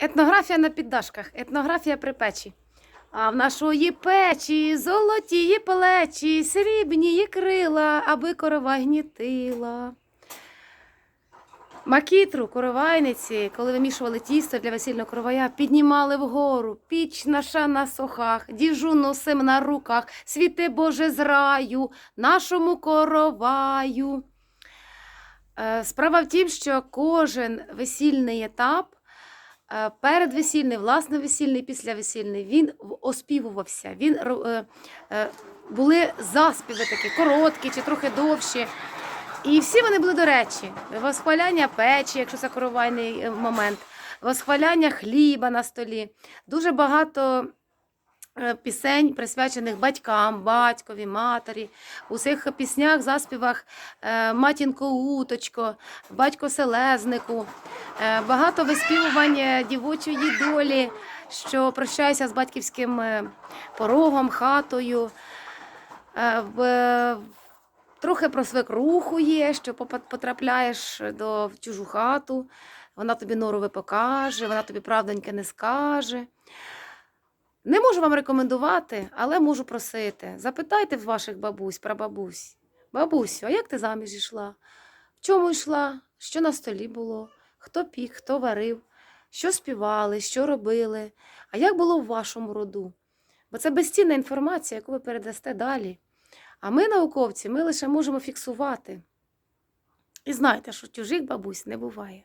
Етнографія на піддашках, етнографія при печі. А в нашої печі золотії плечі, срібні крила, аби корова гнітила. Макітру, коровайниці, коли вимішували тісто для весільного коровая, піднімали вгору, піч наша на сохах, діжу носим на руках, світи Боже з раю, нашому короваю. Е, Справа в тім, що кожен весільний етап, передвесільний, власне весільний, післявесільний, він оспівувався. Він, е, е, були заспіви такі, короткі чи трохи довші. І всі вони були до речі. Восхваляння печі, якщо це коровайний е, момент, восхваляння хліба на столі. Дуже багато е, пісень, присвячених батькам, батькові, матері. У цих піснях, заспівах е, матінко Е, Багато виспівувань е, дівочої долі, що прощаюся з батьківським е, порогом, хатою. Трохи про свекруху є, що потрапляєш до в чужу хату, вона тобі норове покаже, вона тобі правдоньке не скаже. Не можу вам рекомендувати, але можу просити. Запитайте ваших бабусь, прабабусь. Бабусю, а як ти заміж йшла? В чому йшла? Що на столі було? Хто пік, хто варив, що співали, що робили? А як було в вашому роду? Бо це безцінна інформація, яку ви передасте далі. А ми, науковці, ми лише можемо фіксувати. І знайте, що чужих бабусь не буває.